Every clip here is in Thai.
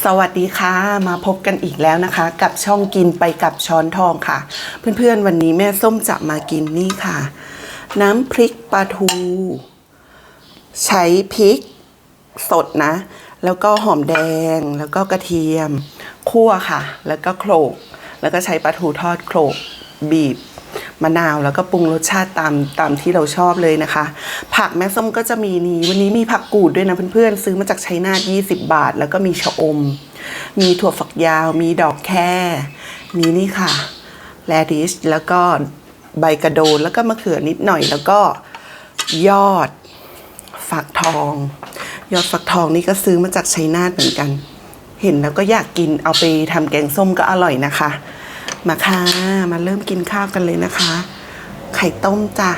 สวัสดีค่ะมาพบกันอีกแล้วนะคะ กับช่องกินไปกับช้อนทองค่ะ เพื่อนๆวันนี้แม่ส้มจะมากินนี่ค่ะ น้ำพริกปลาทู ใช้พริกสดนะ แล้วก็หอมแดงแล้วก็กระเทียมคั่วค่ะ แล้วก็โขลก แล้วก็ใช้ปลาทูทอดโขลกบีบ มะนาวแล้วก็ปรุงรสชาติตามตามที่เราชอบเลยนะคะ ผักแม่ส้มก็จะมีนี้ วันนี้มีผักกูดด้วยนะเพื่อนๆ ซื้อมาจากชัยนาท20 บาท แล้วก็มีชะอม มีถั่วฝักยาว มีดอกแค่ มีนี่ค่ะ แรดิช แล้วก็ใบกระโดน แล้วก็มะเขือนิดหน่อย แล้วก็ยอดฝักทอง ยอดฝักทองนี่ก็ซื้อมาจากชัยนาทเหมือนกัน เห็นแล้วก็อยากกินเอาไปทำแกงส้มก็อร่อยนะคะ มาค่ะ มาเริ่มกินข้าวกันเลยนะคะ ไข่ต้มจ้ะ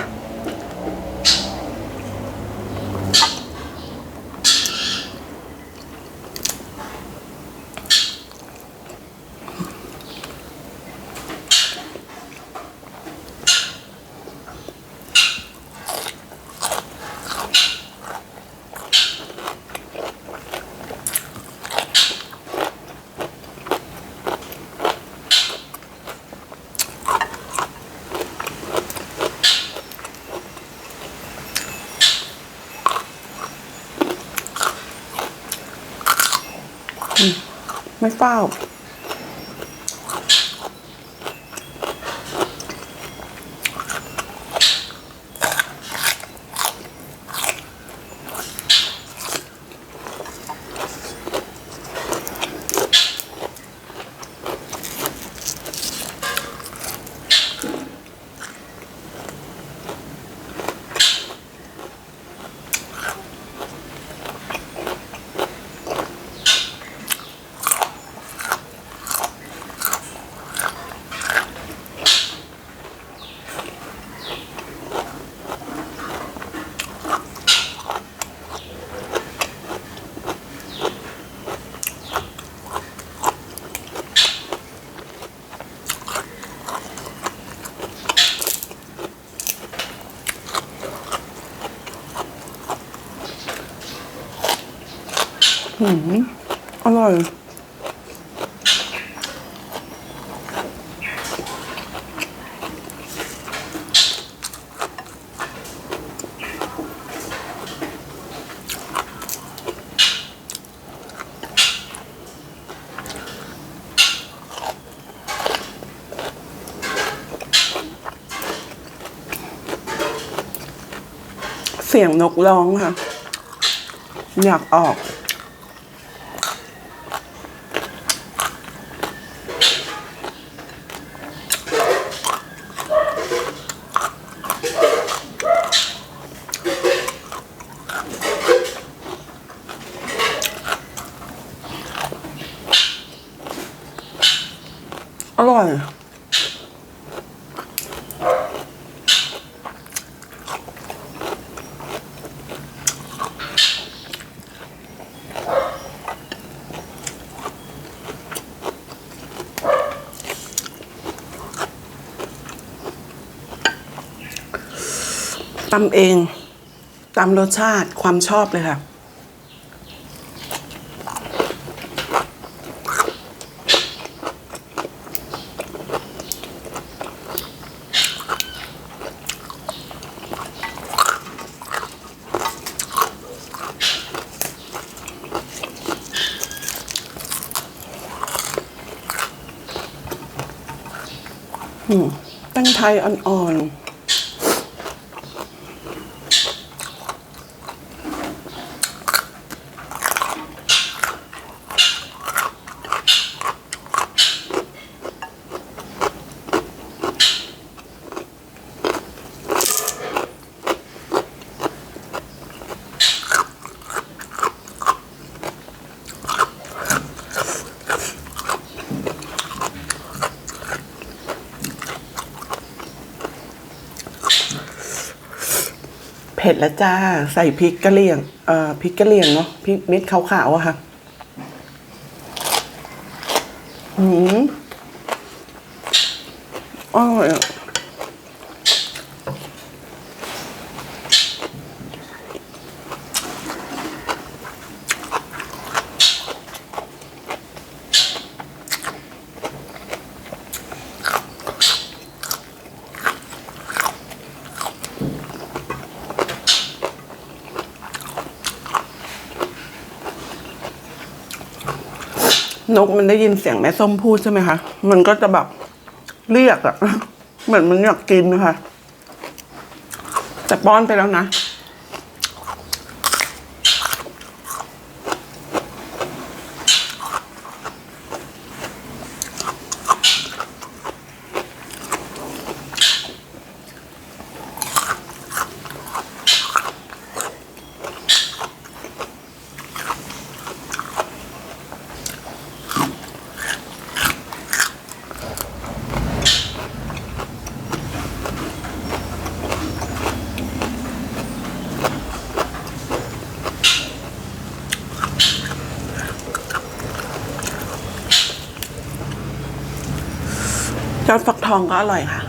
ไม่เฝ้า หืมอร่อยเสียงนกร้องค่ะ อยากออก อ ร่อยตำเอง ตามรสชาติความชอบเลยค่ะ ตั้งไทยอ่อนๆ ผ็ดแล้วจ้า ใส่พริกกะเหรี่ยง เอ่อพริกกะเหรี่ยงเนาะพริกเม็ดขาวๆอะค่ะอืมอร่อยอะ นกมันได้ยินเสียงแม่ส้มพูดใช่ไหมคะ มันก็จะแบบเรียกอะเหมือนมันอยากกินนะคะ แต่ป้อนไปแล้วนะ ยอดฟักทองก็อร่อยค่ะ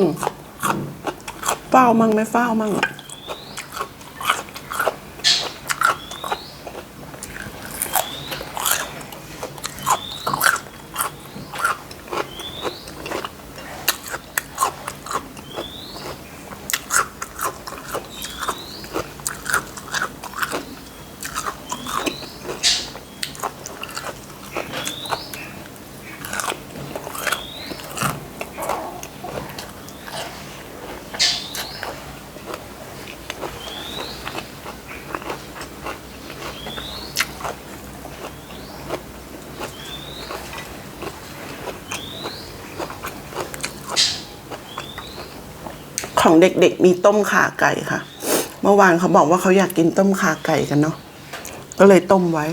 อืมเฝ้ามั่งไม่เฝ้ามั่งอะ ของเด็กๆมีต้มขาไก่ค่ะ เมื่อวานเขาบอกว่าเขาอยากกินต้มขาไก่กันเนาะก็เลยต้มไว้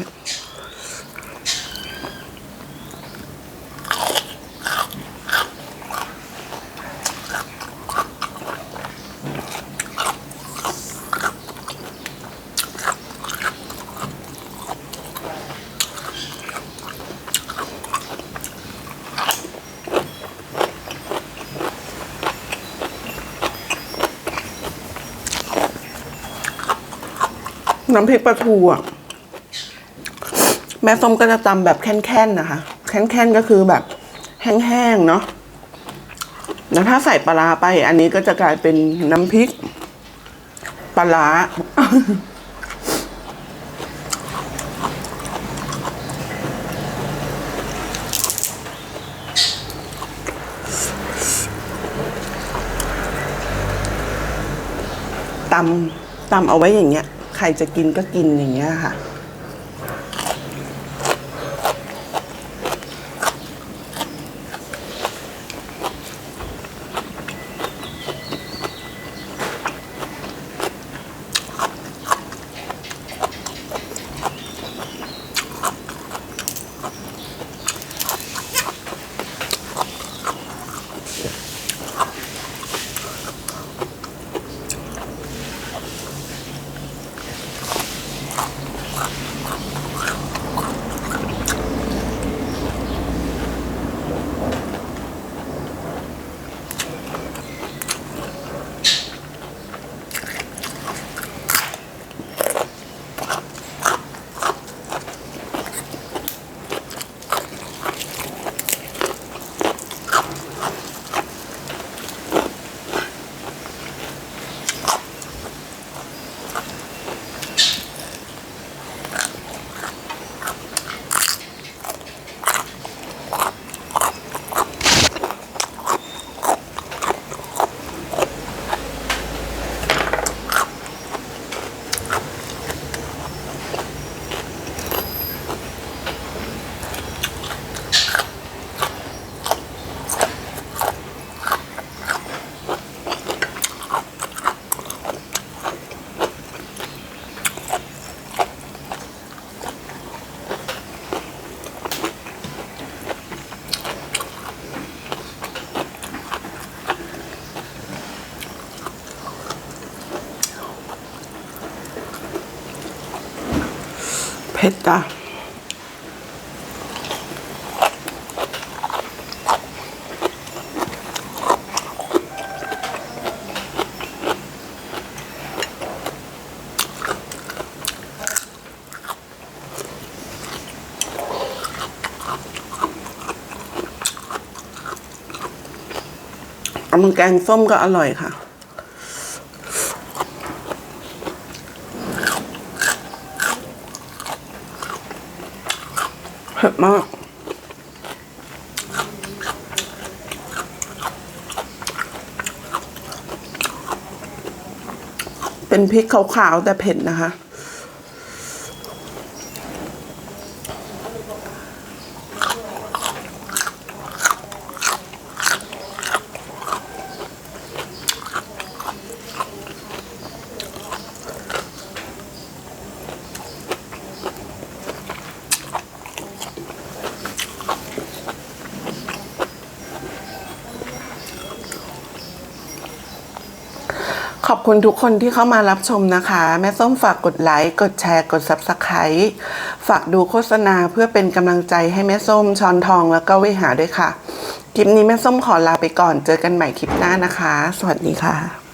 น้ำพริกปลาทูอะ แม่ส้มก็จะตำแบบแค่นๆนะคะ แค่นๆก็คือแบบแห้งๆเนาะแล้วถ้าใส่ปลาไป อันนี้ก็จะกลายเป็นน้ำพริกปลาตำตำเอาไว้อย่างเงี้ย ใครจะกินก็กินอย่างเงี้ยค่ะ อ ผ็ดจ้ะเอามันแกงส้มก็อร่อยค่ะ ผ็ดมากเป็นพริกขาวๆแต่เผ็ดนะคะ ขอบคุณทุกคนที่เข้ามารับชมนะคะ แม่ส้มฝากกดไลค์ กดแชร์ กด Subscribe ฝากดูโฆษณาเพื่อเป็นกำลังใจให้แม่ส้มช้อนทองแล้วก็วิหาด้วยค่ะ คลิปนี้แม่ส้มขอลาไปก่อน เจอกันใหม่คลิปหน้านะคะ สวัสดีค่ะ